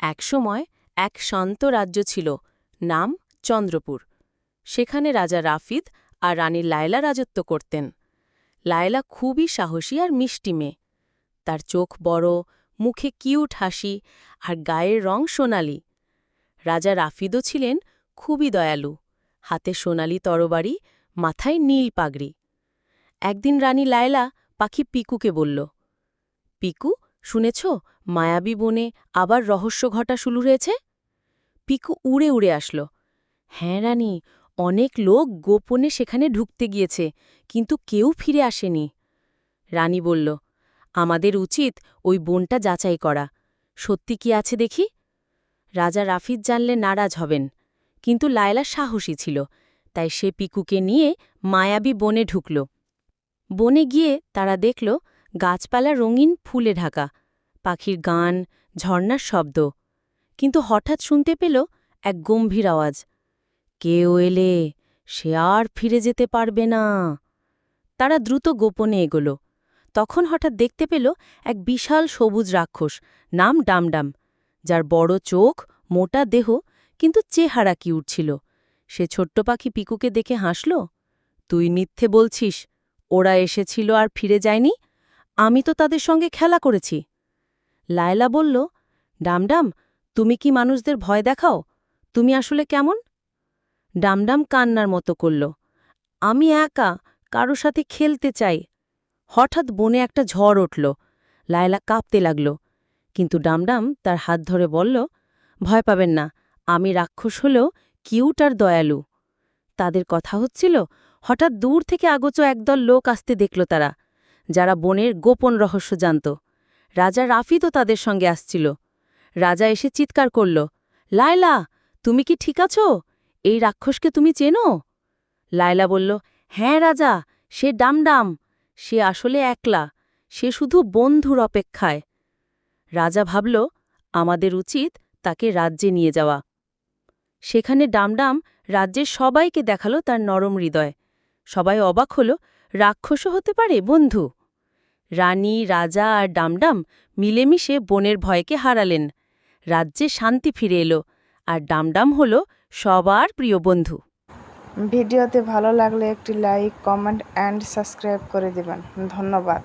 একসময় এক শান্ত রাজ্য ছিল, নাম চন্দ্রপুর। সেখানে রাজা রাফিদ আর রানী লায়লা রাজত্ব করতেন। লায়লা খুবই সাহসী আর মিষ্টি মেয়ে। তার চোখ বড়, মুখে কিউট হাসি আর গায়ের রং সোনালি। রাজা রাফিদও ছিলেন খুবই দয়ালু। হাতে সোনালি তরবারি, মাথায় নীল পাগড়ি। একদিন রানী লায়লা পাখি পিকুকে বলল, পিকু, শুনেছ? মায়াবী বনে আবার রহস্য ঘটা শুরু হয়েছে? পিকু উড়ে উড়ে আসল। হ্যাঁ রানী, অনেক লোক গোপনে সেখানে ঢুকতে গিয়েছে, কিন্তু কেউ ফিরে আসেনি। রানী বলল, আমাদের উচিত ওই বনটা যাচাই করা। সত্যি কি আছে দেখি? রাজা রাফিজ জানলে নারাজ হবেন, কিন্তু লায়লা সাহসী ছিল, তাই সে পিকুকে নিয়ে মায়াবী বনে ঢুকল। বনে গিয়ে তারা দেখল গাছপালা রঙিন ফুলে ঢাকা। পাখির গান, ঝর্ণার শব্দ। কিন্তু হঠাৎ শুনতে পেল এক গম্ভীর আওয়াজ। কেউ এলে সে আর ফিরে যেতে পারবে না। তারা দ্রুত গোপনে এগোল। তখন হঠাৎ দেখতে পেল এক বিশাল সবুজ রাক্ষস, নাম ডামডাম, যার বড় চোখ, মোটা দেহ, কিন্তু চেহারা কি উঠছিল সে ছোট্ট পাখি পিকুকে দেখে হাসল, তুই মিথ্যে বলছিস, ওরা এসেছিল আর ফিরে যায়নি? আমি তো তাদের সঙ্গে খেলা করেছি। লায়লা বলল, ডামডাম, তুমি কি মানুষদের ভয় দেখাও? তুমি আসলে কেমন? ডামডাম কান্নার মতো করল, আমি একা, কারও সাথে খেলতে চাই। হঠাৎ বনে একটা ঝড় উঠল, লায়লা কাঁপতে লাগল, কিন্তু ডামডাম তার হাত ধরে বলল, ভয় পাবেন না, আমি রাক্ষস হলেও কিউট আর দয়ালু। তাদের কথা হচ্ছিল, হঠাৎ দূর থেকে আগোচ একদল লোক আসতে দেখল তারা, যারা বনের গোপন রহস্য জানত। রাজা রাফিদও তাদের সঙ্গে আসছিল। রাজা এসে চিৎকার করল, লায়লা, তুমি কি ঠিক আছো? এই রাক্ষসকে তুমি চেনো? লায়লা বলল হ্যাঁ রাজা, সে ডামডাম, সে আসলে একলা, সে শুধু বন্ধুর অপেক্ষায়। রাজা ভাবল, আমাদের উচিত তাকে রাজ্যে নিয়ে যাওয়া। সেখানে ডামডাম রাজ্যের সবাইকে দেখাল তার নরম হৃদয়। সবাই অবাক হল, রাক্ষসও হতে পারে বন্ধু? রানী, রাজা আর ডামডাম মিলেমিশে বনের ভয়কে হারালেন। রাজ্যে শান্তি ফিরে এলো আর ডামডাম হলো সবার প্রিয় বন্ধু। ভিডিওতে ভালো লাগলে একটি লাইক, কমেন্ট অ্যান্ড সাবস্ক্রাইব করে দেবেন। ধন্যবাদ।